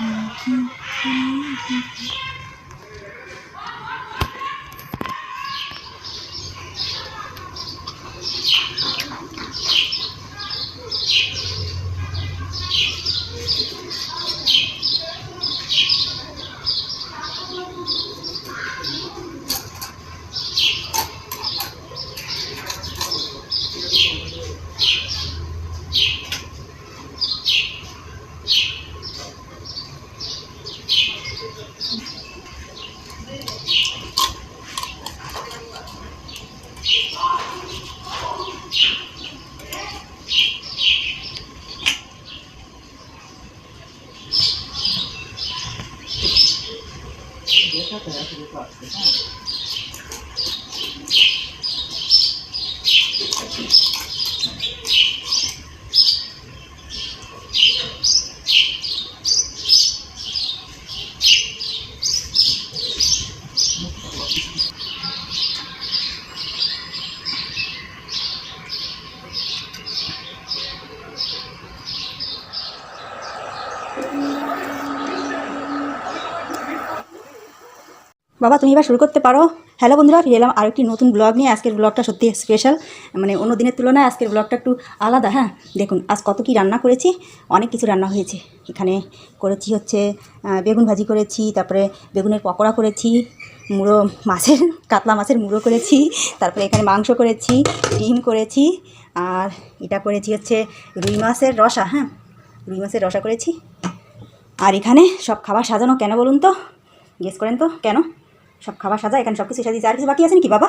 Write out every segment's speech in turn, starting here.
我就不会离去 Deixa eu pegar aqui do lado, বাবা, তুমি এবার শুরু করতে পারো? হ্যালো বন্ধুরা, ফিরে এলাম আরেকটি নতুন ব্লগ নিয়ে। আজকের ব্লগটা সত্যি স্পেশাল মানে অন্য দিনের তুলনায় আজকের ব্লগটা একটু আলাদা হ্যাঁ? দেখুন, আজ কত কি রান্না করেছি, অনেক কিছু রান্না হয়েছে। এখানে করেছি হচ্ছে বেগুন ভাজি করেছি, তারপরে বেগুনের পকোড়া করেছি, মুড়ো মাছের, কাতলা মাছের মুড়ো করেছি, তারপরে এখানে মাংস করেছি, ডিম করেছি, আর এটা করেছি হচ্ছে রুই মাছের রসা হ্যাঁ? রুই মাছের রসা করেছি। আর এখানে সব খাবার সাজানো কেন বলুন তো? গেস করেন তো, কেন? সব খাবার সাজা এখানে সব কিছু সাজিয়েছে আর কিছু বাকি আছে নাকি বাবা?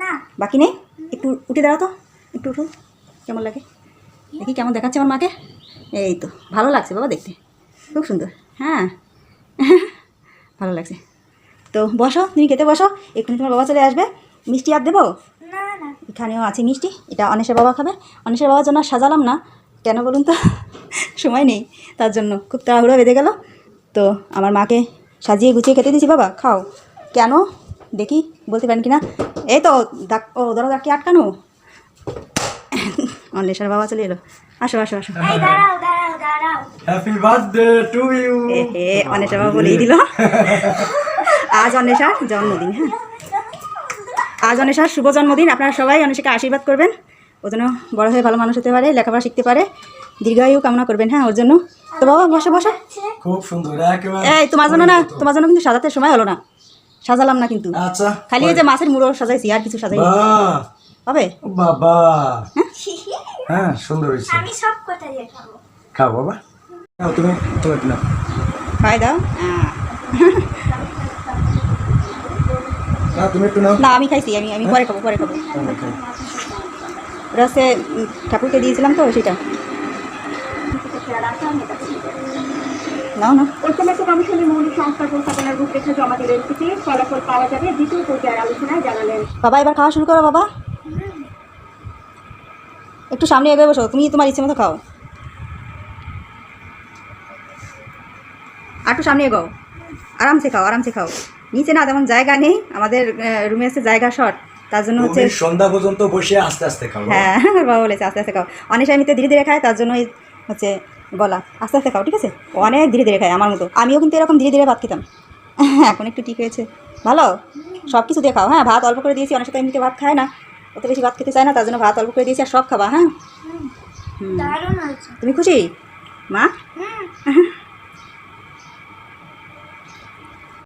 না। বাকি নেই? একটু উঠে দাঁড়াও তো একটু উঠুন। কেমন লাগে? দেখি কেমন দেখাচ্ছে আমার মাকে। এই তো ভালো লাগছে বাবা দেখতে। খুব সুন্দর হ্যাঁ। ভালো লাগছে। তো বসো তুমি খেতে বসো এক্ষুনি তোমার বাবা চলে আসবে। মিষ্টি আর দেবো? এখানেও আছে মিষ্টি এটা অনেশের বাবা খাবে। অনেশের বাবার জন্য সাজালাম না কেন বলুন তো? সময় নেই তার জন্য। খুব তাড়াহুড়ো বেঁধে গেল। তো আমার মাকে সাজিয়ে গুছিয়ে খেতে দিয়েছি বাবা খাও। কেন? দেখি বলতে পারেন কি না এই তো ডাক ও দরজা কি আটকানো অন্বেষার বাবা চলে এলো। আসো আসো আসো। হ্যাপি বার্থডে টু ইউ হে অন্বেষার বাবা বলেই দিল। আজ অন্বেষার জন্মদিন হ্যাঁ। আজ অনেশার শুভ জন্মদিন। আপনারা সবাই অনেশাকে আশীর্বাদ করবেন। ও যেন বড় হয়ে ভালো মানুষ হতে পারে লেখাপড়া শিখতে পারে দীর্ঘায়ু কামনা করবেন হ্যাঁ ওর জন্য। তো বাবা বসো বসো। খুব সুন্দর এই তোমার জন্য না তোমার জন্য কিন্তু সাজাতে সময় হলো না। সাজালাম না কিন্তু। আচ্ছা খালি এই যে মাছের মুড়ো সাজাইছি আর কিছু সাজাই হবে? বাবা। হ্যাঁ? সুন্দর হয়েছে। আমি সব কথা দিয়ে খাব। খাও বাবা। খাও তুমি তুমি নাও খাই দাও। আহ, নাও, তুমি একটু নাও। না আমি খাইছি আমি আমি পরে খাব পরে খাব। ওটা ঠাকুরকে দিয়েছিলাম তো সেটা। নাও না। ঐক্যমত্য কমিশনের মৌলিক সংস্কার প্রস্তাবনার রূপরেখা জমা দিলে এসেছে। ফলাফল পাওয়া যাবে দ্বিতীয় পর্যায়ের আলোচনায় জানালেন। বাবা এবার খাওয়া শুরু করো বাবা। একটু সামনে এগিয়ে বসো তুমি তোমার ইচ্ছে মতো খাও। আর একটু সামনে এগো আরামসে খাও আরামসে খাও। নিচে না তেমন জায়গা নেই আমাদের রুমে আছে জায়গা শর্ট। তার জন্য হচ্ছে সন্ধ্যা পর্যন্ত বসে আস্তে আস্তে খাও হ্যাঁ আমার বাবা বলেছে আস্তে আস্তে খাও। অনেক এমনিতে ধীরে ধীরে খায় তার জন্যই হচ্ছে বলা আস্তে আস্তে খাও ঠিক আছে? অনেক ধীরে ধীরে খায় আমার মতো। আমিও কিন্তু এরকম ধীরে ধীরে ভাত খেতাম। এখন একটু ঠিক হয়েছে। ভালো? সব কিছু দিয়ে খাও হ্যাঁ? ভাত অল্প করে দিয়েছি অনেক সাথে এমনিতে ভাত খায় না। অত বেশি ভাত খেতে চায় না তার জন্য ভাত অল্প করে দিয়েছি আর সব খাবা হ্যাঁ? তুমি খুশি? মা?